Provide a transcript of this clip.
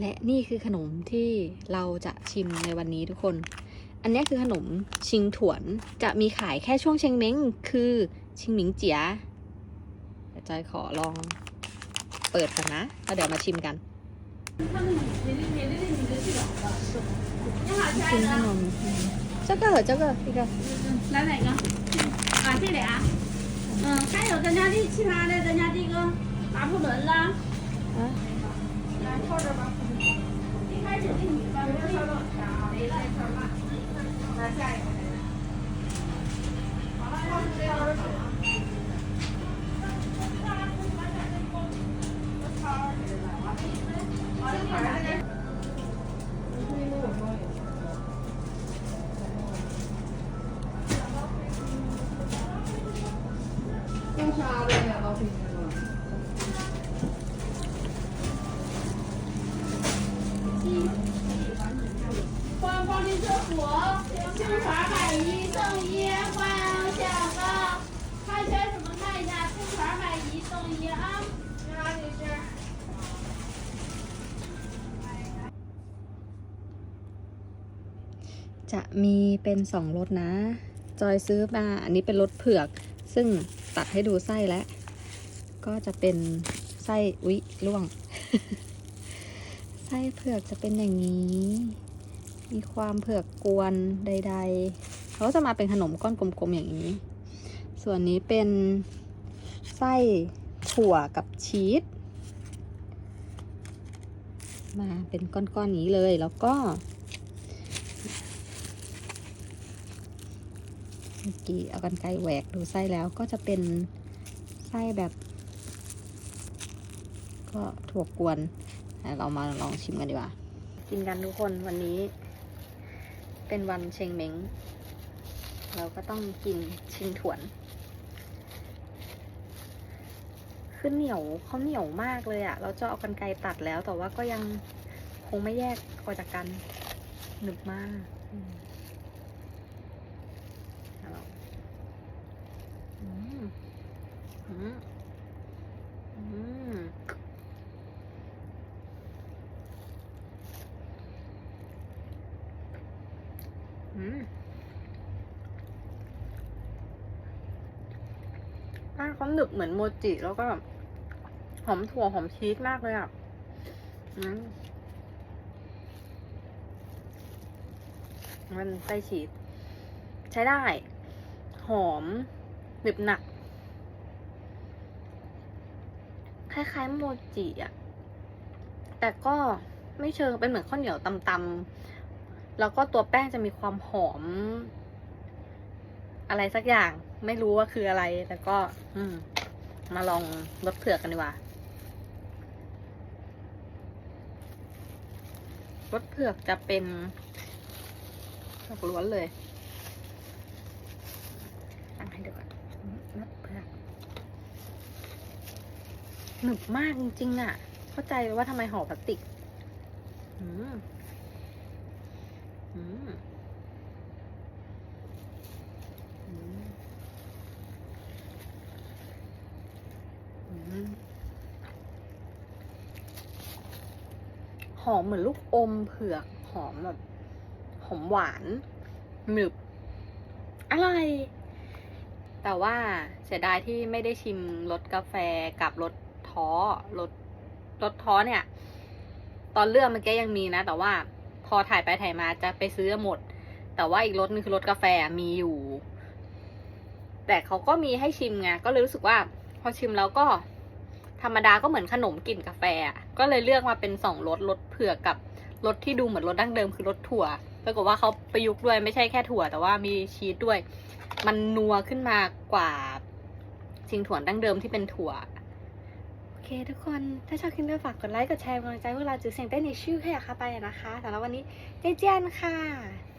และนี่คือขนมที่เราจะชิมในวันนี้ทุกคน อันนี้คือขนมชิงถวน จะมีขายแค่ช่วงเชงเม้ง คือชิงหมิงเจียเดี๋ยวจอยขอลองเปิดกันนะ แล้วเดี๋ยวมาชิมกัน กินขนม这个这个一个来哪个？啊，这俩。嗯，还有咱家的其他的，咱家这个拿破仑啦。啊来靠这吧。一开始的你吧，没有了，没了，来下一个。好了，要是 Không sao จะมีเป็นสองรสนะ จอยซื้อมาอันนี้เป็นรสเผือก ซึ่งตัดให้ดูไส้แล้ว ก็จะเป็นไส้อุ๊ยล่วง ไส้เผือกจะเป็นอย่างนี้ มีความเผือกกวนใด ๆ เขาจะมาเป็นขนมก้อนกลมๆอย่างนี้ ส่วนนี้เป็นไส้ถั่วกับชีสมาเป็นก้อนๆนี้เลยแล้วก็ เมื่อกี้เอากันไกรแหวกดูไส้แล้วก็จะเป็นไส้แบบ ก็ถั่วกวน เรามาลองชิมกันดีกว่า กินกันทุกคนวันนี้ เป็นวันเชงเม้ง เราก็ต้องกินชิงถวนคือเหนียวเขาเหนียวมากเลยอะเราจะเอากันไกรตัดแล้วแต่ว่าก็ยังคงไม่แยกออกจากกันหนึบมากอืม อืม อืมอืมอืมอะเขาหนึบเหมือนโมจิ แล้วก็ หอมถั่วหอมชีสมากเลยอะอืมมันไส้ชีสใช้ได้ หอมหนึบหนัก คล้ายๆโมจิอะแต่ก็ไม่เชิงเป็นเหมือนข้าวเหนียวตำๆแล้วก็ตัวแป้งจะมีความหอม อะไรสักอย่าง ไม่รู้ว่าคืออะไรแต่ก็ อืม มาลองรสเผือกกันดีกว่ารสเผือกจะเป็นเผือกล้วนเลย ตั้งให้ดูก่อนนัดเพื่อน หนึบมากจริงๆอะ เข้าใจว่าทำไมห่อพลาสติกอืมอืมหอมเหมือนลูกอมเผือก หอมแบบหอมหวานหนึบอร่อยแต่ว่าเสียดายที่ไม่ได้ชิมรสกาแฟกับรส ท้อรสรสท้อเนี่ย ตอนเลือกเมื่อกี้ยังมีนะ แต่ว่าพอถ่ายไปถ่ายมาจะไปซื้อหมด แต่ว่าอีกรสนึงคือรสกาแฟมีอยู่ แต่เขาก็มีให้ชิมไงก็เลยรู้สึกว่า พอชิมแล้วก็ ธรรมดาก็เหมือนขนมกลิ่นกาแฟก็เลยเลือกมาเป็นสองรสรสเผือกกับรสที่ดูเหมือนรสดั้งเดิมคือรสถั่วปรากฏว่าเขาประยุกต์ด้วยไม่ใช่แค่ถั่ว แต่ว่ามีชีสด้วย มันนัวขึ้นมากว่าชิงถั่วดั้งเดิมที่เป็นถั่ว ทุกคนถ้าชอบคลิปนี้ฝากกดไลค์กดแชร์กำลังใจพวกเราจือเสียงเต้นในชื่อให้อาคาไปนะคะสำหรับวันนี้เจเจียนค่ะ